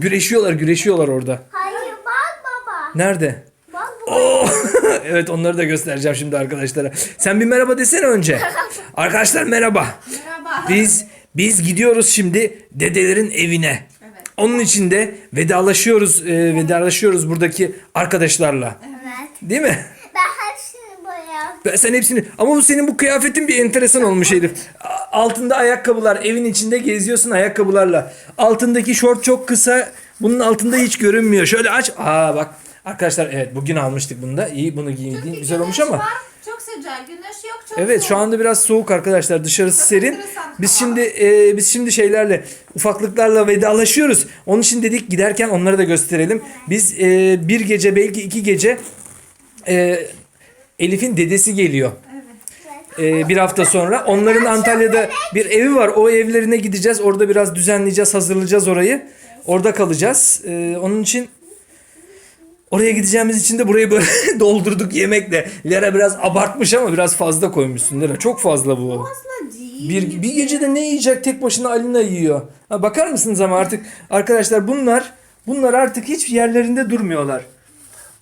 Güreşiyorlar, güreşiyorlar orada. Hayır bak baba. Nerede? Bak. Oo! evet onları da göstereceğim şimdi arkadaşlara. Sen bir merhaba desene önce. Arkadaşlar merhaba. Merhaba. Biz biz gidiyoruz şimdi dedelerin evine. Evet. Onun için de vedalaşıyoruz, e, vedalaşıyoruz buradaki arkadaşlarla. Evet. Değil mi? Ben sen hepsini ama bu senin bu kıyafetin bir enteresan olmuş Elif. Altında ayakkabılar, evin içinde geziyorsun ayakkabılarla. Altındaki şort çok kısa. Bunun altında hiç görünmüyor. Şöyle aç. Aa bak. Arkadaşlar evet bugün almıştık bunu da. İyi bunu giydiğin güzel olmuş ama. Var, Çok sıcak. Güneş yok çok Evet şu soğuk. anda biraz soğuk arkadaşlar. Dışarısı Çok serin. Biz şimdi e, biz şimdi şeylerle ufaklıklarla vedalaşıyoruz. Onun için dedik giderken onları da gösterelim. Biz e, bir gece belki iki gece e, Elif'in dedesi geliyor. E, bir hafta sonra. Onların Antalya'da bir evi var. O evlerine gideceğiz. Orada biraz düzenleyeceğiz, hazırlayacağız orayı. Orada kalacağız. E, onun için Oraya gideceğimiz için de burayı böyle doldurduk yemekle. Lera biraz abartmış ama biraz fazla koymuşsun Lera. Çok fazla bu. Bir, bir gecede ne yiyecek tek başına Alina yiyor. Ha, bakar mısınız ama artık arkadaşlar bunlar bunlar artık hiç yerlerinde durmuyorlar.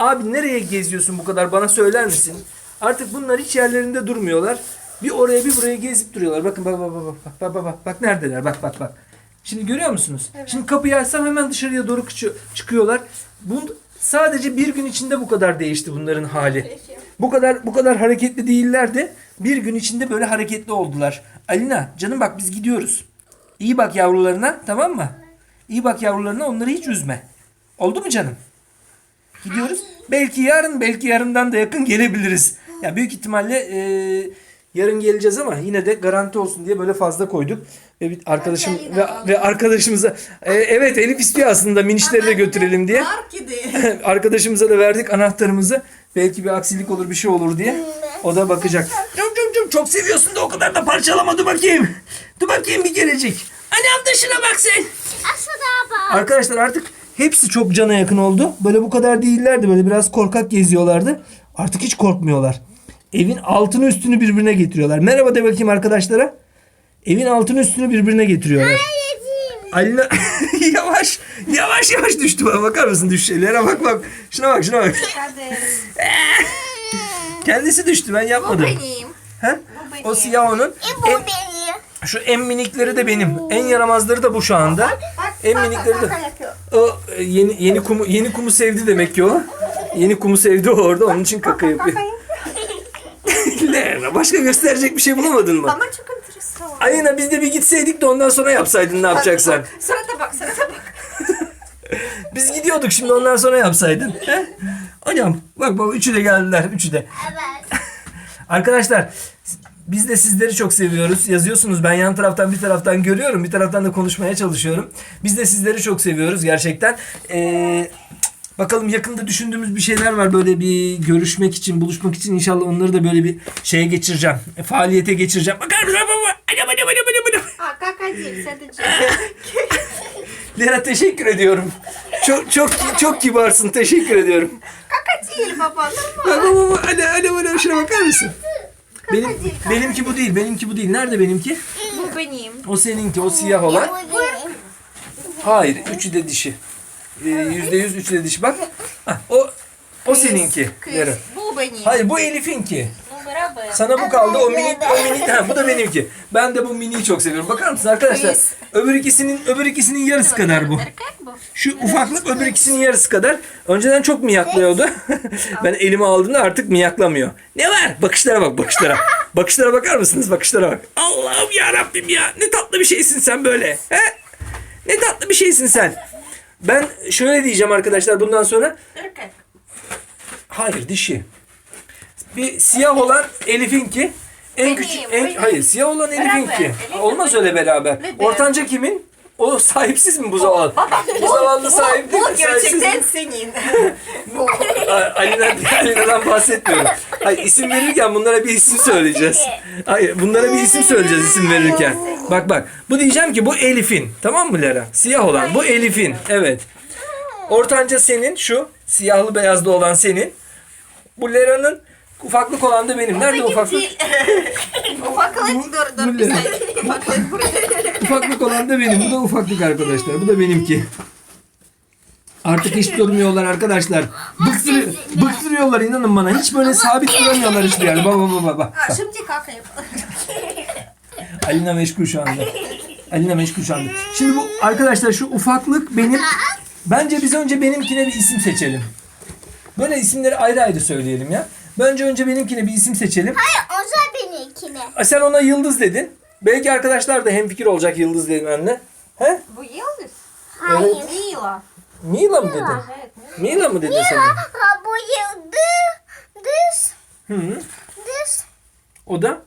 Abi nereye geziyorsun bu kadar bana söyler misin? Artık bunlar hiç yerlerinde durmuyorlar. Bir oraya bir buraya gezip duruyorlar. Bakın bak bak bak bak bak bak bak bak neredeler bak bak bak. Şimdi görüyor musunuz? Şimdi kapıyı açsam hemen dışarıya doğru çıkıyorlar. Bu sadece bir gün içinde bu kadar değişti bunların hali. Bu kadar bu kadar hareketli değillerdi. Bir gün içinde böyle hareketli oldular. Alina canım bak biz gidiyoruz. İyi bak yavrularına tamam mı? İyi bak yavrularına onları hiç üzme. Oldu mu canım? Gidiyoruz. Belki yarın belki yarından da yakın gelebiliriz. Ya büyük ihtimalle e, yarın geleceğiz ama yine de garanti olsun diye böyle fazla koyduk. Ve bir arkadaşım ve, ve arkadaşımıza e, evet Elif istiyor aslında minişleri de götürelim diye. Arkadaşımıza da verdik anahtarımızı. Belki bir aksilik olur bir şey olur diye. O da bakacak. Cum cum cum çok seviyorsun da o kadar da parçalama dur bakayım. Dur bakayım bir gelecek. Anam da şuna bak sen. Aşağıda bak. Arkadaşlar artık hepsi çok cana yakın oldu. Böyle bu kadar değillerdi. Böyle biraz korkak geziyorlardı. Artık hiç korkmuyorlar. Evin altını üstünü birbirine getiriyorlar. Merhaba de bakayım arkadaşlara. Evin altını üstünü birbirine getiriyorlar. Alina yavaş yavaş yavaş düştü bana bakar mısın düşüşlere bak bak. Şuna bak şuna bak. Kendisi düştü ben Bu yapmadım. benim. He? Bu benim. O siyah onun. E bu En, benim. şu en minikleri de benim. En yaramazları da bu şu anda. Bak, En minikleri de. O e, yeni yeni kumu yeni kumu sevdi demek ki o. Yeni kumu sevdi o orada onun için kaka yapıyor. Ne? Başka gösterecek bir şey bulamadın mı? Ama çok enteresan. Ayına biz de bir gitseydik de ondan sonra yapsaydın ne yapacaksan. Sana da bak, sana da bak. Biz gidiyorduk şimdi ondan sonra yapsaydın. He? Hocam bak bak üçü de geldiler üçü de. Evet. Arkadaşlar biz de sizleri çok seviyoruz. Yazıyorsunuz ben yan taraftan bir taraftan görüyorum. Bir taraftan da konuşmaya çalışıyorum. Biz de sizleri çok seviyoruz gerçekten. Ee, bakalım yakında düşündüğümüz bir şeyler var. Böyle bir görüşmek için, buluşmak için inşallah onları da böyle bir şeye geçireceğim. e, Faaliyete geçireceğim. Bakar mısın? Anam, anam, anam, anam, anam. Aa, sadece. Lera teşekkür ediyorum. Çok çok çok kibarsın. Teşekkür ediyorum. Kaka değil baba, bak bak. Hadi hadi hadi şuna bakar mısın? Benim benimki bu değil. Benimki bu değil. Nerede benimki? Bu benim. O seninki. O siyah olan. Hayır, üçü de dişi. Ee, Yüzde yüz üçü de dişi. Bak, Hah, o o seninki. Kız, bu benim. Hayır, bu Elif'inki. Sana bu kaldı, o minik, o minik, ha, bu da benimki. Ben de bu miniyi çok seviyorum. Bakar mısın arkadaşlar? Öbür ikisinin, öbür ikisinin yarısı kadar bu. Şu ufaklık öbür ikisinin yarısı kadar. Önceden çok miyaklıyordu. ben elime aldığımda artık miyaklamıyor. Ne var? Bakışlara bak, bakışlara. Bakışlara bakar mısınız? Bakışlara bak. Allah'ım ya Rabbim ya. Ne tatlı bir şeysin sen böyle. He? Ne tatlı bir şeysin sen. Ben şöyle diyeceğim arkadaşlar bundan sonra. Erkek. Hayır dişi. Bir siyah olan Elif'inki. En Benim, küçük, en, benim. hayır siyah olan Elif'inki. Beraber. Olmaz öyle beraber. Ve Ortanca kimin? O sahipsiz mi bu zavallı? Bu zavallı sahip değil Bu mi? Sahipsiz mi? gerçekten senin. bu. A- Ali'den, Ali'den bahsetmiyorum. Hayır isim verirken bunlara bir isim söyleyeceğiz. Hayır bunlara bir isim söyleyeceğiz isim verirken. Bak bak bu diyeceğim ki bu Elif'in. Tamam mı Lera? Siyah olan bu Elif'in. Evet. Ortanca senin şu siyahlı beyazlı olan senin. Bu Lera'nın ufaklık olan da benim. Nerede ufaklık? Ufaklık dur dur bir saniye. Ufaklık buraya. Ufaklık olan da benim. Bu da ufaklık arkadaşlar. Bu da benimki. Artık hiç durmuyorlar arkadaşlar. Bıktırı, bıktırıyorlar inanın bana. Hiç böyle sabit duramıyorlar hiçbir yerde. Baba baba baba. Ha, şimdi kaka yapalım. Alina meşgul şu anda. Alina meşgul şu anda. Şimdi bu arkadaşlar şu ufaklık benim. Bence biz önce benimkine bir isim seçelim. Böyle isimleri ayrı ayrı söyleyelim ya. Bence önce benimkine bir isim seçelim. Hayır o da benimkine. Aa, Sen ona Yıldız dedin. Belki arkadaşlar da hemfikir olacak Yıldız dedin anne. He? Bu yıldız. Hayır. Mila. Mila mı dedin? Evet. Mila mı dedin sen? Ha, bu yıldız. Hı -hı. Dız. O da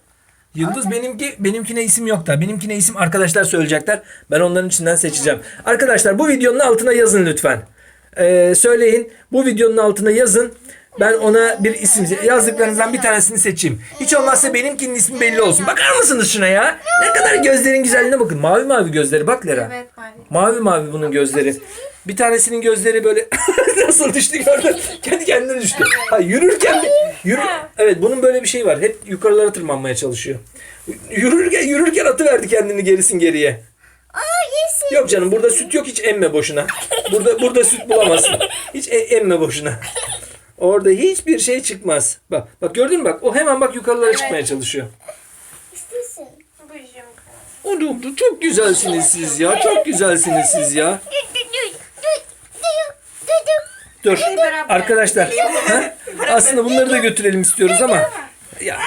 Yıldız benimki benimkine isim yok da benimkine isim arkadaşlar söyleyecekler. Ben onların içinden seçeceğim. Arkadaşlar bu videonun altına yazın lütfen. Ee, söyleyin. Bu videonun altına yazın. Ben ona bir isim yazdıklarınızdan bir tanesini seçeyim. Hiç olmazsa benimkinin ismi belli olsun. Bakar mısınız şuna ya? Ne kadar gözlerin güzelliğine bakın. Mavi mavi gözleri bak Lera. Evet mavi. Mavi mavi bunun gözleri. Bir tanesinin gözleri böyle nasıl düştü gördün? Kendi kendine düştü. Ha, yürürken yürü. Evet bunun böyle bir şey var. Hep yukarılara tırmanmaya çalışıyor. Yürürken yürürken atıverdi kendini gerisin geriye. Aa yesin. Yok canım burada süt yok hiç emme boşuna. Burada burada süt bulamazsın. Hiç e- emme boşuna. Orada hiçbir şey çıkmaz. Bak bak gördün mü bak o hemen bak yukarılara çıkmaya çalışıyor. İstesin. Bu jumka. Oğlum çok güzelsiniz siz ya. Çok güzelsiniz siz ya. Dur. Arkadaşlar. ha? Aslında bunları da götürelim istiyoruz ama ya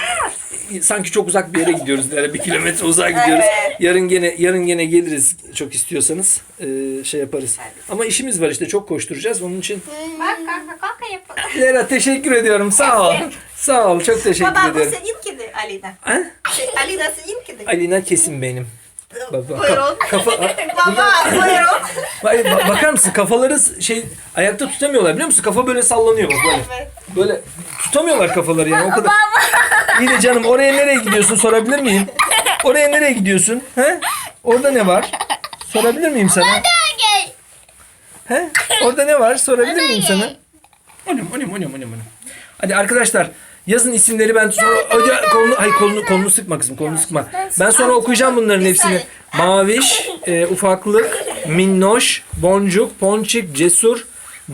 sanki çok uzak bir yere gidiyoruz. Yani bir kilometre uzağa gidiyoruz. Evet. Yarın gene yarın gene geliriz çok istiyorsanız Ee, şey yaparız. Ama işimiz var işte çok koşturacağız. Onun için Bak kaka kaka yapalım. Lera teşekkür ediyorum. Sağ ol. Sağ ol. Çok teşekkür Baba bu ederim. senin kedi Alina. Ha? Şey, Alina senin kedi. Alina kesin benim. Bak, bak, Buyurun. kafa, Baba buyurun. Hayır, ba- bakar mısın kafaları şey ayakta tutamıyorlar biliyor musun? Kafa böyle sallanıyor bak böyle. Evet. Böyle tutamıyorlar kafaları yani o kadar. İyi de canım oraya nereye gidiyorsun sorabilir miyim? Oraya nereye gidiyorsun? He? Orada ne var? Sorabilir miyim sana? Gel. He? Orada ne var? Sorabilir miyim sana? Oynam, oynam, oynam, oynam, oynam. Hadi arkadaşlar yazın isimleri ben sonra Hadi kolunu hayır kolunu kolunu sıkma kızım kolunu sıkma. Ben sonra okuyacağım bunların hepsini. Maviş, e, ufaklık, minnoş, boncuk, ponçik, cesur,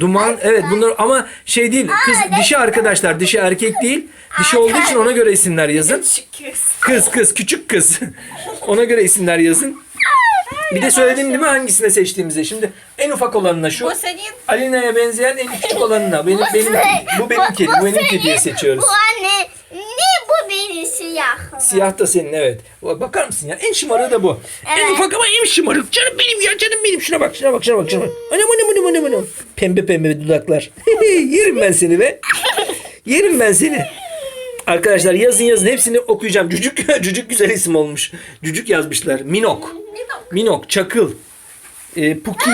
duman. Evet bunlar ama şey değil. Kız dişi arkadaşlar. Dişi erkek değil. Dişi olduğu için ona göre isimler yazın. Kız kız küçük kız. Ona göre isimler yazın. Bir de söyledim değil mi hangisine seçtiğimizi? Şimdi en ufak olanına şu. Bu senin. Alina'ya benzeyen en küçük olanına. Benim, benim, bu benim kedi. Bu benim kediye seçiyoruz. Bu anne. Ne bu benim siyah? Siyah da senin evet. Bakar mısın ya? En şımarığı da bu. En Evet. ufak ama en şımarık. Canım benim ya canım benim. Şuna bak şuna bak şuna bak. Şuna bak. Anam anam anam anam anam. Pembe pembe dudaklar. Yerim ben seni be. Yerim ben seni. Arkadaşlar yazın yazın hepsini okuyacağım. Cücük cücük güzel isim olmuş. Cücük yazmışlar. Minok. Minok, Çakıl. E, Puki.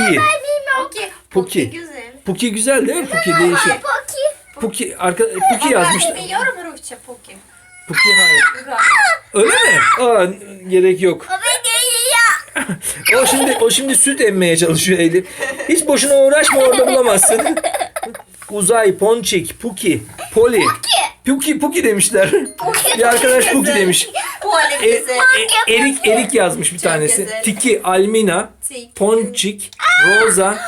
Okey. Puki. Güzel. Puki güzel değil mi? Puki değişik. Poki. Puki, arka, Puki yazmış. Ben biliyorum Rusça Puki. Puki hayır. Öyle mi? Aa, gerek yok. O şimdi o şimdi süt emmeye çalışıyor Elif. Hiç boşuna uğraşma orada bulamazsın. Uzay, Ponçik, Puki, Poli. Puki, Puki demişler. Bir arkadaş Puki demiş. E, e, erik, erik yazmış bir tanesi. güzel. Tiki, Almina, Tik. Ponçik, Rosa,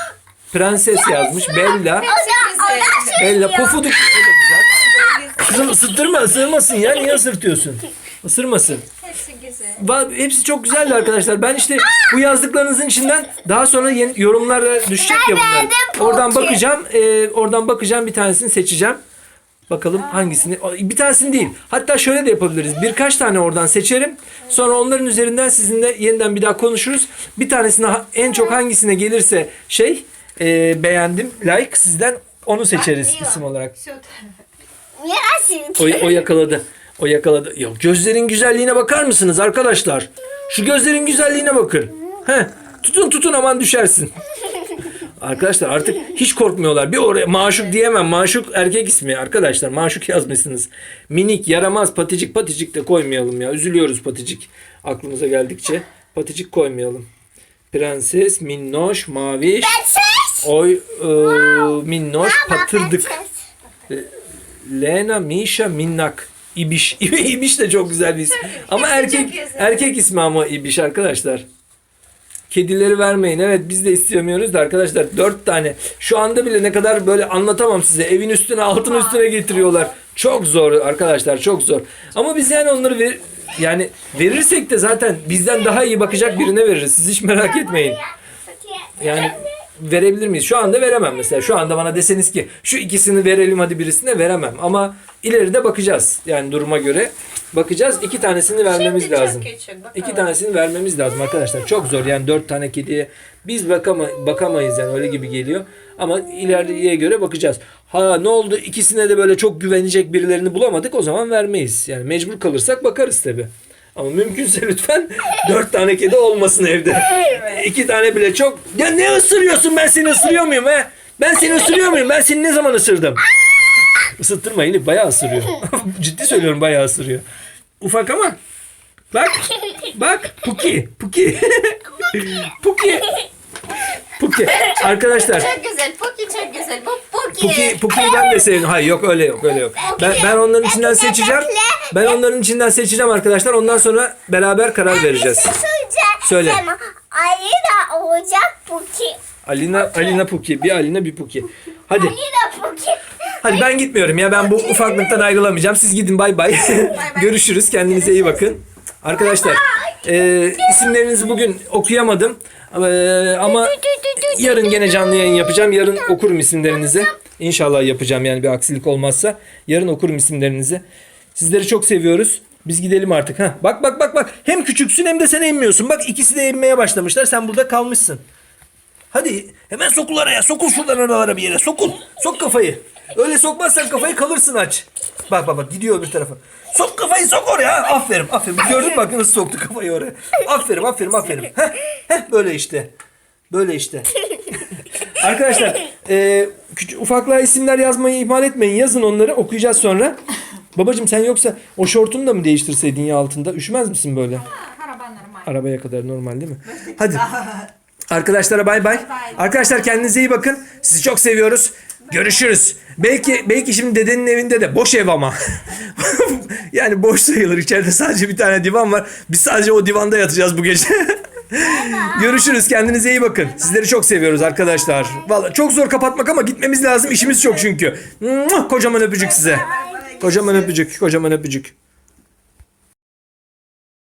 Prenses yazmış. Bella, Güzel. Bella, Pofuduk. O da güzel. Kızım ısıtırma, ısırmasın ya. Niye ısırtıyorsun? Isırmasın. Hepsi güzel. Va- Hepsi çok güzeldi arkadaşlar. Ben işte bu yazdıklarınızın içinden daha sonra yeni yorumlara düşecek ya bunlar. Oradan bakacağım. e, oradan bakacağım bir tanesini seçeceğim. Bakalım hangisini. Bir tanesini değil. Hatta şöyle de yapabiliriz. Birkaç tane oradan seçerim. Sonra onların üzerinden sizinle yeniden bir daha konuşuruz. Bir tanesine en çok hangisine gelirse şey e, beğendim like sizden onu seçeriz isim olarak. O, o yakaladı. O yakaladı. Yok gözlerin güzelliğine bakar mısınız arkadaşlar? Şu gözlerin güzelliğine bakın. Heh. Tutun tutun aman düşersin. Arkadaşlar artık hiç korkmuyorlar. Bir oraya maşuk diyemem. Maşuk erkek ismi arkadaşlar. Maşuk yazmışsınız. Minik, yaramaz, paticik, paticik de koymayalım ya. Üzülüyoruz paticik. Aklımıza geldikçe. Paticik koymayalım. Prenses, minnoş, maviş, oy, e, minnoş, patırdık. Ses. Lena, Misha, Minnak. İbiş. İbiş de çok güzel bir isim. Ama erkek erkek ismi ama İbiş arkadaşlar. Kedileri vermeyin. Evet biz de istemiyoruz da arkadaşlar dört tane. Şu anda bile ne kadar böyle anlatamam size. Evin üstüne altın üstüne getiriyorlar. Çok zor arkadaşlar çok zor. Ama biz yani onları ver, yani verirsek de zaten bizden daha iyi bakacak birine veririz. Siz hiç merak etmeyin. Yani verebilir miyiz? Şu anda veremem mesela. Şu anda bana deseniz ki şu ikisini verelim hadi birisine veremem. Ama ileride bakacağız. Yani duruma göre bakacağız. İki tanesini vermemiz Şimdi lazım. bakalım. İki tanesini vermemiz lazım arkadaşlar. Çok zor yani dört tane kediye biz bakama, bakamayız yani öyle gibi geliyor. Ama ileriye göre bakacağız. Ha ne oldu ikisine de böyle çok güvenecek birilerini bulamadık o zaman vermeyiz. Yani mecbur kalırsak bakarız tabi. Ama mümkünse lütfen dört tane kedi olmasın evde. İki tane bile çok. Ya ne ısırıyorsun ben seni ısırıyor muyum he? Ben seni ısırıyor muyum? Ben seni ne zaman ısırdım? Isıttırma Elif bayağı ısırıyor. Ciddi söylüyorum bayağı ısırıyor. Ufak ama. Bak. Bak. Puki. Puki. Puki. Puki. Arkadaşlar. Çok güzel. Poki çok güzel. Bu Poki. Puki, Puki'yi ben de sevdim. Hayır yok öyle yok öyle yok. Ben, ben onların içinden seçeceğim. Ben onların içinden seçeceğim arkadaşlar. Ondan sonra beraber karar vereceğiz. Söyle. Ali de olacak Puki. Alina, Alina Puki. Bir Alina bir Puki. Hadi. Ali de Puki. Hadi ben gitmiyorum ya. Ben bu ufaklıktan ayrılamayacağım. Siz gidin bay bay. Görüşürüz. Kendinize iyi bakın. Arkadaşlar e, isimlerinizi bugün okuyamadım. E, ama yarın gene canlı yayın yapacağım. Yarın okurum isimlerinizi. İnşallah yapacağım yani bir aksilik olmazsa. Yarın okurum isimlerinizi. Sizleri çok seviyoruz. Biz gidelim artık. Ha, bak bak bak bak. Hem küçüksün hem de sen emmiyorsun. Bak ikisi de emmeye başlamışlar. Sen burada kalmışsın. Hadi hemen sokul araya. Sokul şuradan aralara bir yere. Sokul. Sok kafayı. Öyle sokmazsan kafayı kalırsın aç. Bak bak bak gidiyor öbür tarafa. Sok kafayı sok oraya. Aferin aferin. Gördün mü bak nasıl soktu kafayı oraya. Aferin aferin aferin. Heh, heh, böyle işte. Böyle işte. Arkadaşlar e, küçük, ufaklığa isimler yazmayı ihmal etmeyin. Yazın onları okuyacağız sonra. Babacım sen yoksa o şortunu da mı değiştirseydin ya altında? Üşümez misin böyle? Arabaya kadar normal değil mi? Hadi. Arkadaşlara bay bay. Arkadaşlar kendinize iyi bakın. Sizi çok seviyoruz. Görüşürüz. Belki belki şimdi dedenin evinde de boş ev ama. yani boş sayılır. İçeride sadece bir tane divan var. Biz sadece o divanda yatacağız bu gece. Görüşürüz. Kendinize iyi bakın. Sizleri çok seviyoruz arkadaşlar. Vallahi çok zor kapatmak ama gitmemiz lazım. İşimiz çok çünkü. Kocaman öpücük size. Kocaman öpücük. Kocaman öpücük.